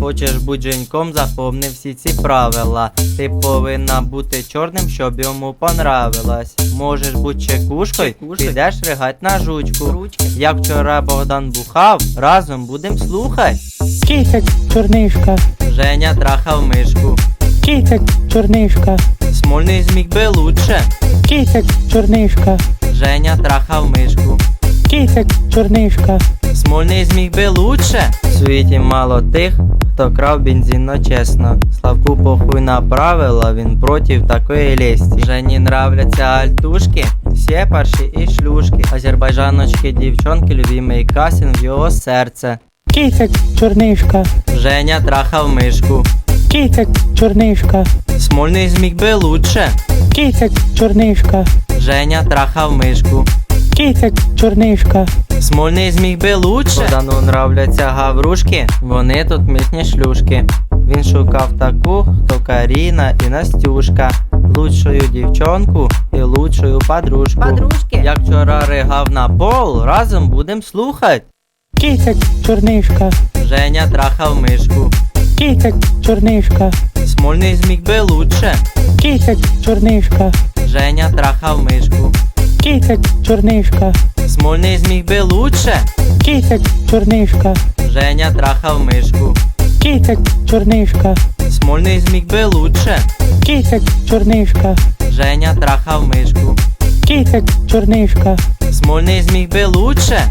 Хочеш бути женьком, запомни всі ці правила. Ти повинна бути чорним, щоб йому понравилось. Можеш бути чекушкою, підеш ригать на жучку. Ручки. Як вчора Богдан бухав, разом будем слухать. Кітик, чорнишка, Женя трахав мишку. кітик, чорнишка, Смольний зміг би лучше. кітик, чорнишка, Женя трахав мишку. кітик, чорнишка, Смольний зміг би лучше. В світі мало тих, хто крав бензин чесно. Славку похуй на правила, він проти такої лесті. Жені нравляться альтушки, всі парші і шлюшки. Азербайджаночки, дівчонки, любимий касін в його серце. кітик, чорнишка, Женя трахав мишку. кітик, чорнишка, Смольний зміг би лучше. кітик, чорнишка, Женя трахав мишку. кітик, чорнишка, Смольний зміг би лучше. Богдану нравляться гаврушки, вони тут місні шлюшки. Він шукав таку, хто Каріна і Настюшка. Лучшою дівчонку і лучшою подружку. Подружки. Як вчора ригав на пол, разом будем слухать. кітик, чорнишка, Женя трахав мишку. кітик, чорнишка, Смольний зміг би лучше. кітик, чорнишка, Женя трахав мишку. кітик, чорнишка, Смольний зміг би лучше. кітик, чорнишка, Женя трахав мишку. кітик, чорнишка, Смольний зміг би лучше. кітик, чорнишка, Женя трахав мишку. кітик, чорнишка, Смольний зміг би лучше.